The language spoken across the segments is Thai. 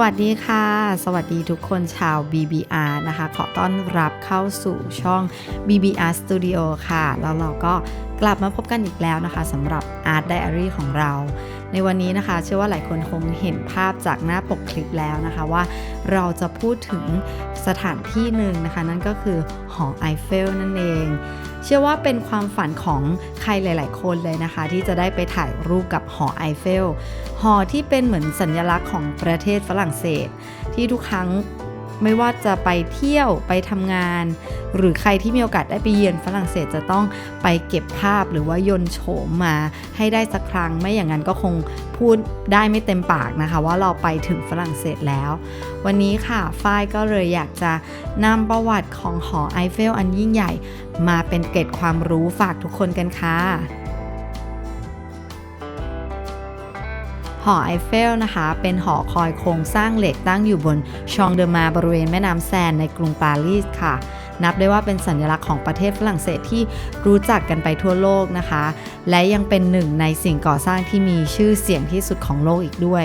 วัสดีค่ะ สวัสดีทุกคนชาว BBR นะคะ ขอต้อนรับเข้าสู่ช่อง BBR Studio ค่ะ แล้วเราก็กลับมาพบกันอีกแล้วนะคะสำหรับ Art Diary ของเรา ในวันนี้นะคะ เชื่อว่าหลายคนคงเห็นภาพจากหน้าปกคลิปแล้วนะคะว่าเราจะพูดถึงสถานที่หนึ่งนะคะ นั่นก็คือหอไอเฟลนั่นเอง เชื่อว่าเป็นความฝันของใครหลาย ๆ คนเลยนะคะ ที่จะได้ไปถ่ายรูปกับหอไอเฟล หอที่เป็นเหมือนสัญลักษณ์ของประเทศฝรั่งเศส ที่ทุกครั้ง ไม่ว่าจะไปเที่ยวไปทำงาน หรือใครที่มีโอกาสได้ไปเยือนฝรั่งเศสจะต้องไปเก็บภาพหรือว่ายนโฉมมาให้ได้สักครั้ง ไม่อย่างนั้นก็คงพูดได้ไม่เต็มปากนะคะ ว่าเราไปถึงฝรั่งเศสแล้ว วันนี้ค่ะฝ้ายก็เลยอยากจะนำประวัติของหอไอเฟลอันยิ่งใหญ่ มาเป็นเกร็ดความรู้ฝากทุกคนกันค่ะ อไอเฟลนะคะ เป็นหอคอยโครงสร้างเหล็กตั้งอยู่บนชองเดอมาบริเวณแม่น้ำแซนในกรุงปารีสค่ะ นับได้ว่าเป็นสัญลักษณ์ของประเทศฝรั่งเศสที่รู้จักกันไปทั่วโลกนะคะ และยังเป็นหนึ่งในสิ่งก่อสร้างที่มีชื่อเสียงที่สุดของโลกอีกด้วย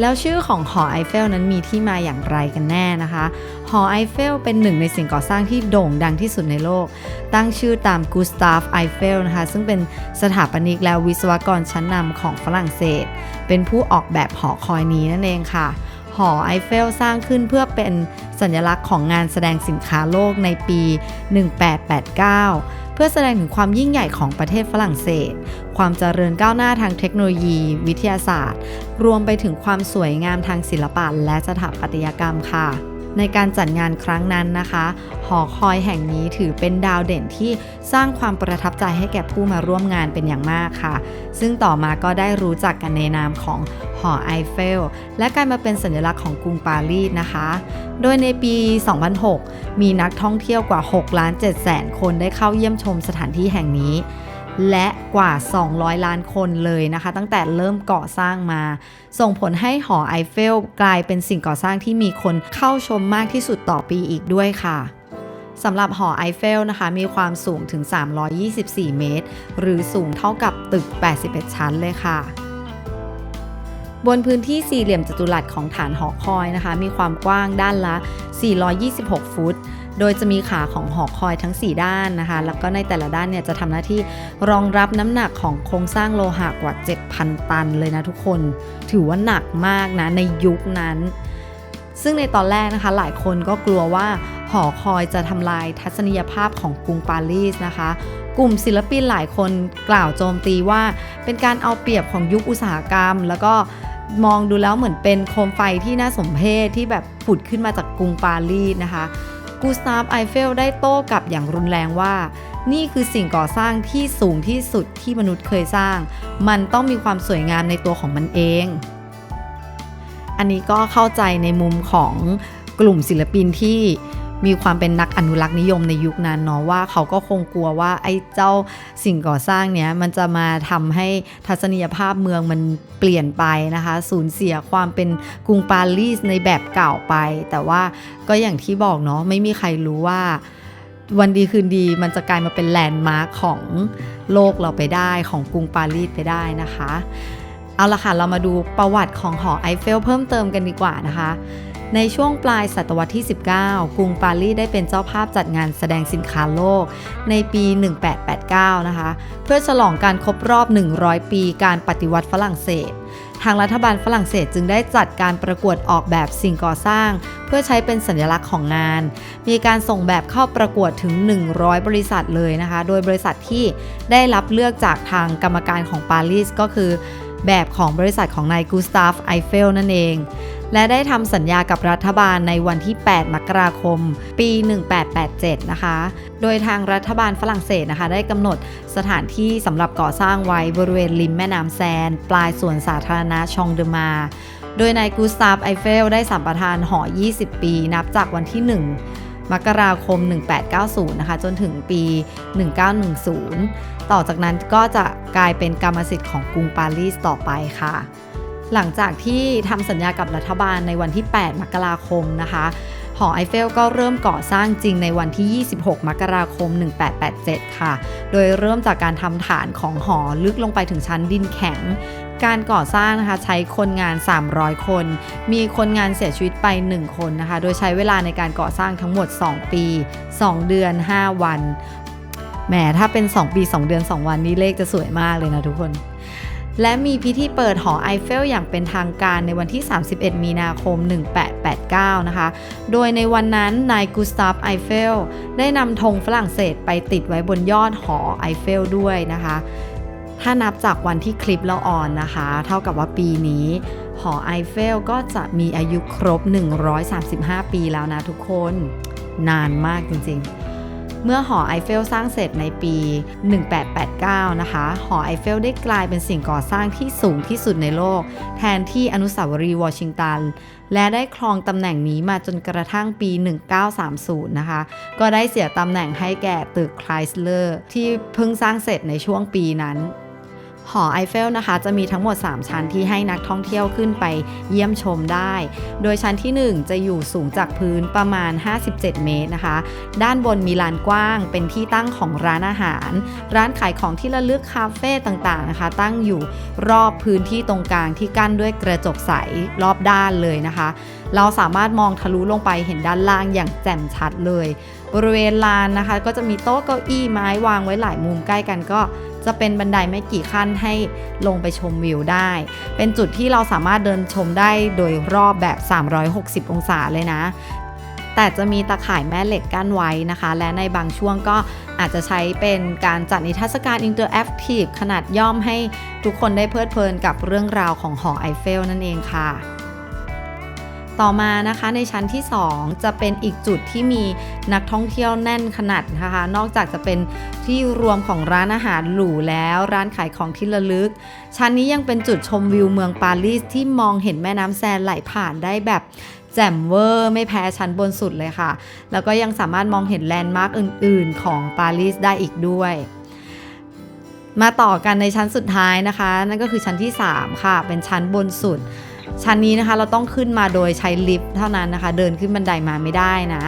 แล้วชื่อของหอไอเฟลนั้นมีที่มาอย่างไรกันแน่นะคะ หอไอเฟลเป็นหนึ่งในสิ่งก่อสร้างที่โด่งดังที่สุดในโลก ตั้งชื่อตามกูสตาฟไอเฟลนะคะ ซึ่งเป็นสถาปนิกและวิศวกรชั้นนำของฝรั่งเศส เป็นผู้ออกแบบหอคอยนี้นั่นเองค่ะหอไอเฟลสร้างขึ้นเพื่อเป็นสัญลักษณ์ของงานแสดงสินค้าโลกในปี 1889 พื่อแสดงถึงความยิ่งใหญ่ของประเทศฝรั่งเศส ความเจริญก้าวหน้าทางเทคโนโลยี วิทยาศาสตร์ รวมไปถึงความสวยงามทางศิลปะและสถาปัตยกรรมค่ะ ในการจัดงานครั้งนั้นนะคะ หอคอยแห่งนี้ถือเป็นดาวเด่นที่สร้างความประทับใจให้แก่ผู้มาร่วมงานเป็นอย่างมากค่ะ ซึ่งต่อมาก็ได้รู้จักกันในนามของหอไอเฟล และกลายมาเป็นสัญลักษณ์ของกรุงปารีสนะคะ โดยในปี 2006 มีนักท่องเที่ยวกว่า6ล้าน7แสนคนได้เข้าเยี่ยมชมสถานที่แห่งนี้ และกว่า 200 ล้านคนเลยนะคะ ตั้งแต่เริ่มก่อสร้างมา ส่งผลให้หอไอเฟลกลายเป็นสิ่งก่อสร้างที่มีคนเข้าชมมากที่สุดต่อปีอีกด้วยค่ะสำหรับหอไอเฟลนะคะ มีความสูงถึง 324 เมตร หรือสูงเท่ากับตึก 81 ชั้นเลยค่ะ บนพื้นที่สี่เหลี่ยมจัตุรัสของฐานหอคอยนะคะ มีความกว้างด้านละ 426 ฟุต โดยจะมีขาของหอคอยทั้ง 4 ด้านนะคะ แล้วก็ในแต่ละด้านเนี่ยจะทำหน้าที่รองรับน้ำหนักของโครงสร้างโลหะกว่า 7,000 ตันเลยนะทุกคน ถือว่าหนักมากนะในยุคนั้น ซึ่งในตอนแรกนะคะหลายคนก็กลัวว่าหอคอยจะทำลายทัศนียภาพของกรุงปารีสนะคะ กลุ่มศิลปินหลายคนกล่าวโจมตีว่าเป็นการเอาเปรียบของยุคอุตสาหกรรม แล้วก็มองดูแล้วเหมือนเป็นโคมไฟที่น่าสมเพชที่แบบผุดขึ้นมาจากกรุงปารีสนะคะ กูสตาฟไอเฟลได้โต้กลับอย่างรุนแรงว่า นี่คือสิ่งก่อสร้างที่สูงที่สุดที่มนุษย์เคยสร้าง มันต้องมีความสวยงามในตัวของมันเอง อันนี้ก็เข้าใจในมุมของกลุ่มศิลปินที่ มีความเป็นนักอนุรักษ์นิยมในยุคนั้นเนาะว่าเขาก็คงกลัวว่าไอ้เจ้าสิ่งก่อสร้างเนี้ยมันจะมาทำให้ทัศนียภาพเมืองมันเปลี่ยนไปนะคะสูญเสียความเป็นกรุงปารีสในแบบเก่าไป แต่ว่าก็อย่างที่บอกเนาะไม่มีใครรู้ว่าวันดีคืนดีมันจะกลายมาเป็นแลนด์มาร์คของโลกเราไปได้ของกรุงปารีสไปได้นะคะ เอาละค่ะ เรามาดูประวัติของหอไอเฟลเพิ่มเติมกันดีกว่านะคะ ในช่วงปลายศตวรรษที่ 19 กรุงปารีสได้เป็นเจ้าภาพจัดงานแสดงสินค้าโลกในปี 1889 นะคะ เพื่อฉลองการครบรอบ 100 ปีการปฏิวัติฝรั่งเศส ทางรัฐบาลฝรั่งเศสจึงได้จัดการประกวดออกแบบสิ่งก่อสร้าง เพื่อใช้เป็นสัญลักษณ์ของงาน มีการส่งแบบเข้าประกวดถึง 100 บริษัทเลยนะคะ โดยบริษัทที่ได้รับเลือกจากทางกรรมการของปารีสก็คือ แบบของบริษัทของนายกูสตาฟไอเฟลนั่นเอง และได้ทำสัญญากับรัฐบาลในวันที่ 8 มกราคม ปี 1887 นะคะ โดยทางรัฐบาลฝรั่งเศสนะคะ ได้กำหนดสถานที่สำหรับก่อสร้างไว้บริเวณริมแม่น้ำแซน ปลายสวนสาธารณะชองเดมาโดยนายกูสตาฟไอเฟลได้สัมปทานหอ 20 ปี นับจากวันที่ 1 มกราคม 1890 นะคะ จนถึงปี 1910 ต่อจากนั้นก็จะกลายเป็นกรรมสิทธิ์ของกรุงปารีสต่อไปค่ะ หลังจากที่ทำสัญญากับรัฐบาลในวันที่ 8 มกราคมนะคะหอไอเฟลก็เริ่มก่อสร้างจริงในวันที่ 26 มกราคม 1887 ค่ะ โดยเริ่มจากการทำฐานของหอลึกลงไปถึงชั้นดินแข็ง การก่อสร้างนะคะใช้คนงาน 300 คน มีคนงานเสียชีวิตไป 1 คนนะคะ โดยใช้เวลาในการก่อสร้างทั้งหมด 2 ปี 2 เดือน 5 วัน แหม ถ้าเป็น 2 ปี 2 เดือน 2 วันนี้เลขจะสวยมากเลยนะทุกคน และมีพิธีเปิดหอไอเฟลอย่างเป็นทางการในวันที่ 31 มีนาคม 1889 นะคะ โดยในวันนั้นนายกุสตาฟไอเฟลได้นำธงฝรั่งเศสไปติดไว้บนยอดหอไอเฟลด้วยนะคะ ถ้านับจากวันที่คลิปเราออนนะคะ เท่ากับว่าปีนี้ หอไอเฟลก็จะมีอายุครบ 135 ปีแล้วนะทุกคน นานมากจริงๆ เมื่อหอไอเฟลสร้างเสร็จในปี 1889 นะคะ หอไอเฟลได้กลายเป็นสิ่งก่อสร้างที่สูงที่สุดในโลก แทนที่อนุสาวรีย์วอชิงตัน และได้ครองตำแหน่งนี้มาจนกระทั่งปี 1930 นะคะ ก็ได้เสียตำแหน่งให้แก่ตึกไคลสเลอร์ที่เพิ่งสร้างเสร็จในช่วงปีนั้น หอไอเฟลนะคะ จะมีทั้งหมด 3 ชั้นที่ให้นักท่องเที่ยวขึ้นไปเยี่ยมชมได้ โดยชั้นที่ 1 จะอยู่สูงจากพื้นประมาณ 57 เมตรนะคะ ด้านบนมีลานกว้างเป็นที่ตั้งของร้านอาหาร ร้านขายของที่ระลึกคาเฟ่ต่างๆนะคะ ตั้งอยู่รอบพื้นที่ตรงกลางที่กั้นด้วยกระจกใสรอบด้านเลยนะคะ เราสามารถมองทะลุลงไปเห็นด้านล่างอย่างแจ่มชัดเลย บริเวณลานนะคะ ก็จะมีโต๊ะเก้าอี้ไม้วางไว้หลายมุมใกล้กันก็ จะเป็นบันไดไม่กี่ขั้นให้ลงไปชมวิวได้ เป็นจุดที่เราสามารถเดินชมได้โดยรอบแบบ 360 องศาเลยนะ แต่จะมีตะข่ายแม่เหล็กกั้นไว้นะคะ และในบางช่วงก็อาจจะใช้เป็นการจัดนิทรรศการอินเตอร์แอคทีฟขนาดย่อมให้ทุกคนได้เพลิดเพลินกับเรื่องราวของหอไอเฟลนั่นเองค่ะ ต่อมานะคะในชั้นที่ 2 จะเป็นอีกจุดที่มีนักท่องเที่ยวแน่นขนาดนะคะ นอกจากจะเป็นที่รวมของร้านอาหารหรูแล้วร้านขายของที่ระลึก ชั้นนี้ยังเป็นจุดชมวิวเมืองปารีสที่มองเห็นแม่น้ำแซนไหลผ่านได้แบบแจ่มเวอร์ไม่แพ้ชั้นบนสุดเลยค่ะ แล้วก็ยังสามารถมองเห็นแลนด์มาร์กอื่น ๆ ของปารีสได้อีกด้วยมาต่อกันในชั้นสุดท้ายนะคะ นั่นก็คือชั้นที่ 3 ค่ะ เป็นชั้นบนสุด ชั้นนี้นะคะเราต้องขึ้นมาโดยใช้ลิฟต์เท่านั้นนะคะ เดินขึ้นบันไดมาไม่ได้นะ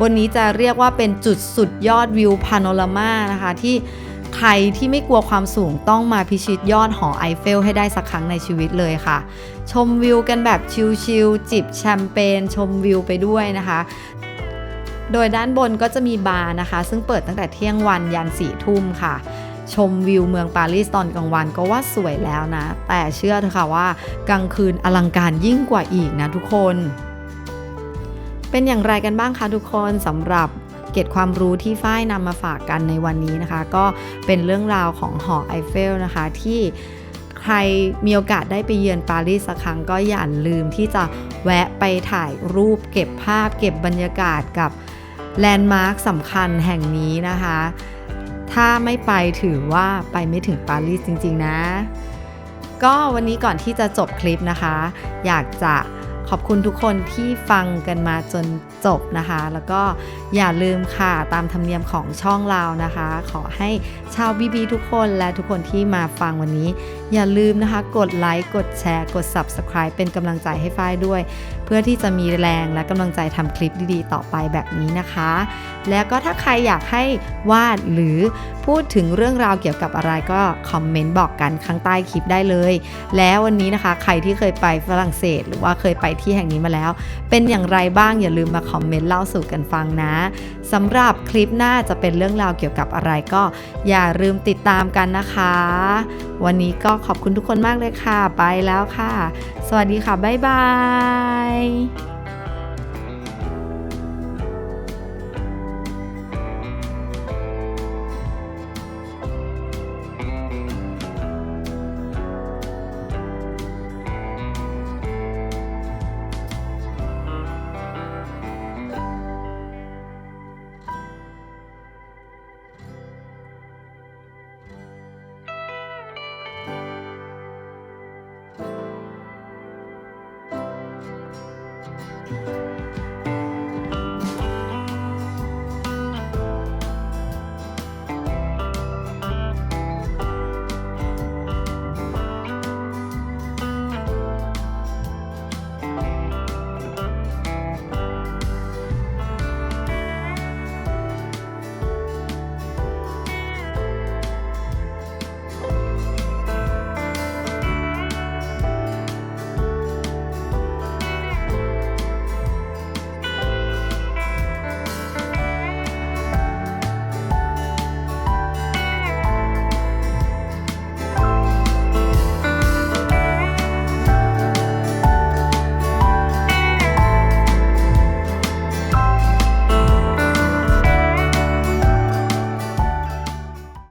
บนนี้จะเรียกว่าเป็นจุดสุดยอดวิวพาโนรามานะคะที่ใครที่ไม่กลัวความสูงต้องมาพิชิตยอดหอไอเฟลให้ได้สักครั้งในชีวิตเลยค่ะ ชมวิวกันแบบชิลๆจิบแชมเปญชมวิวไปด้วยนะคะ โดยด้านบนก็จะมีบาร์นะคะ ซึ่งเปิดตั้งแต่เที่ยงวันยันสี่ทุ่มค่ะ ชมวิวเมืองปารีสตอนกลางวันก็ว่าสวยแล้วนะ แต่เชื่อเถอะค่ะว่ากลางคืนอลังการยิ่งกว่าอีกนะทุกคน เป็นอย่างไรกันบ้างคะทุกคนสำหรับเกร็ดความรู้ที่ฝ้ายนำมาฝากกันในวันนี้นะคะ ก็เป็นเรื่องราวของหอไอเฟลนะคะที่ใครมีโอกาสได้ไปเยือนปารีสสักครั้งก็อย่าลืมที่จะแวะไปถ่ายรูปเก็บภาพเก็บบรรยากาศกับแลนด์มาร์คสำคัญแห่งนี้นะคะ ถ้าไม่ไปถือว่าไปไม่ถึงปารีสจริง ๆ นะ ก็วันนี้ก่อนที่จะจบคลิปนะคะ อยากจะขอบคุณทุกคนที่ฟังกันมาจน จบนะคะ แล้วก็อย่าลืมค่ะตามธรรมเนียมของช่องเรานะคะ ขอให้ชาวบีบีทุกคนและทุกคนที่มาฟังวันนี้ อย่าลืมนะคะ กดไลค์กดแชร์กด Subscribe เป็นกำลังใจให้ฝ้ายด้วย เพื่อที่จะมีแรงและกำลังใจทำคลิปดีๆ ต่อไปแบบนี้นะคะ แล้วก็ถ้าใครอยากให้วาดหรือพูดถึงเรื่องราวเกี่ยวกับอะไรก็คอมเมนต์บอกกันข้างใต้คลิปได้เลย แล้ววันนี้นะคะ ใครที่เคยไปฝรั่งเศส หรือว่าเคยไปที่แห่งนี้มาแล้ว เป็นอย่างไรบ้างอย่าลืมมาคออมเมนต์เล่าสู่กันฟังนะสำหรับคลิปหน้าจะเป็นเรื่องราวเกี่ยวกับอะไรก็อย่าลืมติดตามกันนะคะ วันนี้ก็ขอบคุณทุกคนมากเลยค่ะ ไปแล้วค่ะ สวัสดีค่ะ บ๊ายบาย